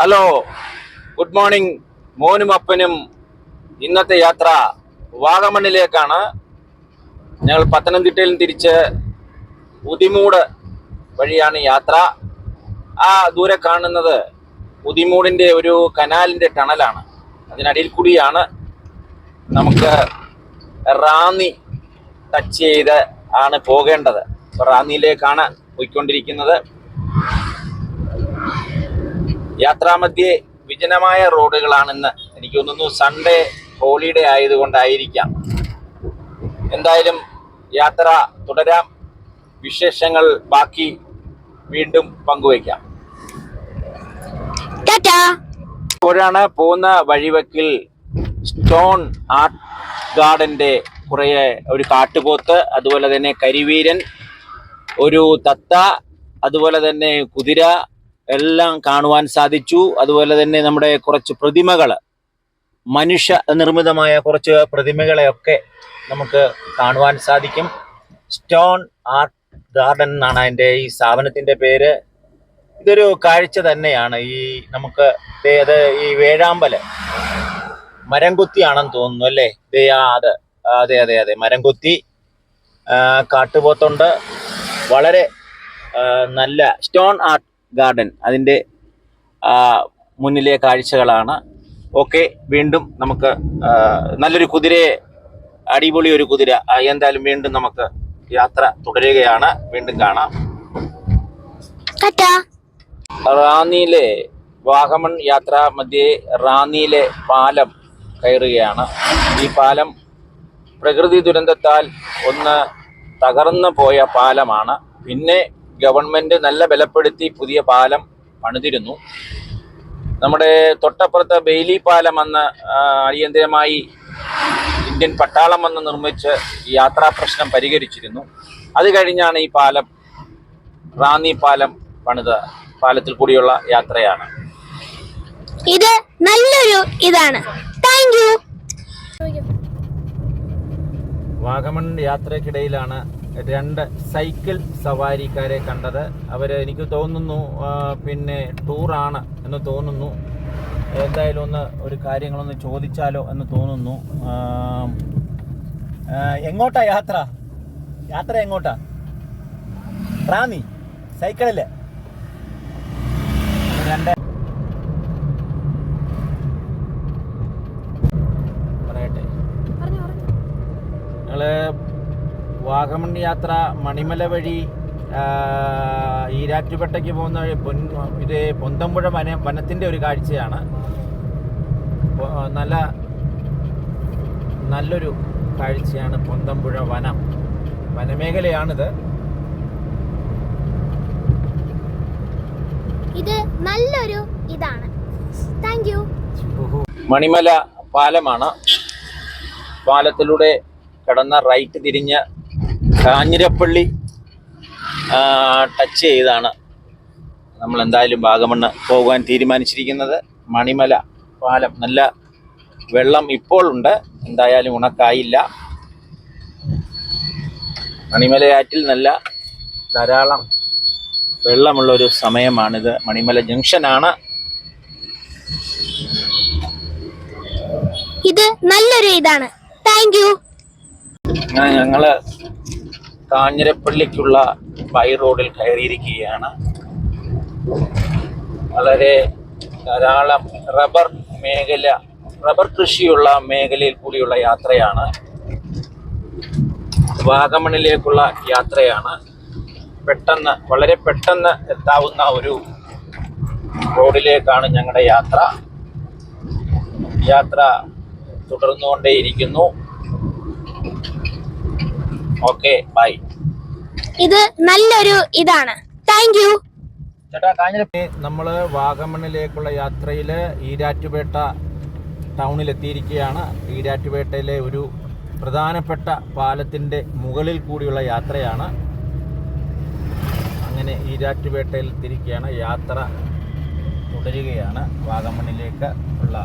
Hello good morning മോനും അപ്പനും ഇന്നത്തെ യാത്ര വാഗമണ്ണിലേക്കാണ്. ഞങ്ങൾ പത്തനംതിട്ടയിൽ തിരിച്ച് ഉദിമൂട് വഴിയാണ് യാത്ര. ആ ദൂരെ കാണുന്നത് ഉദിമൂടിന്റെ ഒരു കനാലിന്റെ ടണലാണ്. അതിനടിയിൽ കൂടിയാണ് നമുക്ക് റാന്നി ടച്ച് ചെയ്ത് ആണ് പോകേണ്ടത്. റാന്നിയിലേക്കാണ് പോയിക്കൊണ്ടിരിക്കുന്നത്. യാത്രാമധ്യേ വിജനമായ റോഡുകളാണെന്ന് എനിക്ക് തോന്നുന്നു സൺഡേ ഹോളിഡേ ആയതുകൊണ്ടായിരിക്കാം. എന്തായാലും യാത്ര തുടരാം. വിശേഷങ്ങൾ ബാക്കി വീണ്ടും പങ്കുവയ്ക്കാം. ഇപ്പോഴാണ് പോകുന്ന വഴിവെക്കിൽ സ്റ്റോൺ ആർട്ട് ഗാർഡന്റെ കുറേ ഒരു കാട്ടുപോത്ത് അതുപോലെ തന്നെ കരിവീരൻ ഒരു തത്ത അതുപോലെ തന്നെ കുതിര എല്ലാം കാണുവാൻ സാധിച്ചു. അതുപോലെ തന്നെ നമ്മുടെ കുറച്ച് പ്രതിമകൾ മനുഷ്യ നിർമ്മിതമായ കുറച്ച് പ്രതിമകളെയൊക്കെ നമുക്ക് കാണുവാൻ സാധിക്കും. സ്റ്റോൺ ആർട്ട് ഗാർഡൻ എന്നാണ് അതിന്റെ ഈ സ്ഥാപനത്തിന്റെ പേര്. ഇതൊരു കാഴ്ച തന്നെയാണ്. ഈ നമുക്ക് അത് ഈ വേഴാമ്പൽ മരംകുത്തിയാണെന്ന് തോന്നുന്നു അല്ലേ? ദേ അത് അതെ അതെ അതെ മരംകുത്തി കാട്ടുപോത്തുണ്ട്. വളരെ നല്ല സ്റ്റോൺ ആർട്ട് ഗാർഡൻ. അതിന്റെ മുന്നിലെ കാഴ്ചകളാണ്. ഓക്കെ വീണ്ടും നമുക്ക് നല്ലൊരു കുതിരയെ അടിപൊളി ഒരു കുതിര എന്തായാലും വീണ്ടും നമുക്ക് യാത്ര തുടരുകയാണ്. വീണ്ടും കാണാം. റാന്നിയിലെ വാഗമൺ യാത്ര മധ്യേ റാന്നിയിലെ പാലം കയറുകയാണ്. ഈ പാലം പ്രകൃതി ദുരന്തത്താൽ ഒന്ന് തകർന്നു പോയ പാലമാണ്. പിന്നെ ഗവൺമെന്റ് നല്ല ബലപ്പെടുത്തി പുതിയ പാലം പണിതിരുന്നു. നമ്മുടെ തൊട്ടപ്പുറത്തെ ബെയിലി പാലം അന്ന് അടിയന്തിരമായി ഇന്ത്യൻ പട്ടാളം വന്ന് നിർമ്മിച്ച് യാത്രാ പ്രശ്നം പരിഹരിച്ചിരുന്നു. അത് കഴിഞ്ഞാണ് ഈ പാലം റാന്നി പാലം പണിത പാലത്തിൽ കൂടിയുള്ള യാത്രയാണ്. ഇത് നല്ലൊരു ഇതാണ്. Thank U. വാഗമൺ യാത്രക്കിടയിലാണ് രണ്ട് സൈക്കിൾ സവാരിക്കാരെ കണ്ടത്. അവർ എനിക്ക് തോന്നുന്നു പിന്നെ ടൂറാണ് എന്ന് തോന്നുന്നു. എന്തായാലും ഒന്ന് ഒരു കാര്യങ്ങളൊന്ന് ചോദിച്ചാലോ എന്ന് തോന്നുന്നു. എങ്ങോട്ടാ യാത്ര? യാത്ര എങ്ങോട്ടാ? റാന്നി സൈക്കിളിൽ രണ്ട് പറയട്ടെ ഞങ്ങൾ വാഗമൺ യാത്ര മണിമല വഴി ഈരാറ്റുപേട്ടയ്ക്ക് പോകുന്ന വഴി പൊൻ ഇത് പൊന്തമ്പുഴ വന വനത്തിന്റെ ഒരു കാഴ്ചയാണ്. നല്ല നല്ലൊരു കാഴ്ചയാണ് പൊന്തമ്പുഴ വനം. വനമേഖലയാണിത്. ഇത് നല്ലൊരു ഇതാണ്. താങ്ക് യു മണിമല പാലമാണ്. പാലത്തിലൂടെ കടന്ന റൈറ്റ് തിരിഞ്ഞ് കാഞ്ഞിരപ്പള്ളി ടച്ച് ചെയ്താണ് നമ്മൾ എന്തായാലും വാഗമണ്ണ് പോകാൻ തീരുമാനിച്ചിരിക്കുന്നത്. മണിമല പാലം നല്ല വെള്ളം ഇപ്പോൾ ഉണ്ട്. എന്തായാലും ഉണക്കായില്ല. മണിമലയാറ്റിൽ നല്ല ധാരാളം വെള്ളമുള്ള ഒരു സമയമാണിത്. മണിമല ജംഗ്ഷനാണ്. ഇത് നല്ലൊരു ഇതാണ്. Thank you. ഞങ്ങൾ കാഞ്ഞിരപ്പള്ളിക്കുള്ള ബൈ റോഡിൽ കയറിയിരിക്കുകയാണ്. വളരെ ധാരാളം റബ്ബർ മേഖല റബ്ബർ കൃഷിയുള്ള മേഖലയിൽ കൂടിയുള്ള യാത്രയാണ്. വാഗമണിലേക്കുള്ള യാത്രയാണ്. പെട്ടെന്ന് വളരെ പെട്ടെന്ന് എത്താവുന്ന ഒരു റോഡിലേക്കാണ് ഞങ്ങളുടെ യാത്ര. യാത്ര തുടർന്നുകൊണ്ടേയിരിക്കുന്നു. ഓക്കെ ബൈ ഇത് നല്ലൊരു ഇതാണ്. താങ്ക് യു നമ്മൾ വാഗമണ്ണിലേക്കുള്ള യാത്രയിൽ ഈരാറ്റുപേട്ട ടൗണിൽ എത്തിയിരിക്കുകയാണ് ഈരാറ്റുപേട്ടയിലെ ഒരു പ്രധാനപ്പെട്ട പാലത്തിന്റെ മുകളിൽ കൂടിയുള്ള യാത്രയാണ്. അങ്ങനെ ഈരാറ്റുപേട്ടയിൽ എത്തിയിരിക്കുകയാണ് യാത്ര തുടരുകയാണ്. വാഗമണ്ണിലേക്ക് ഉള്ള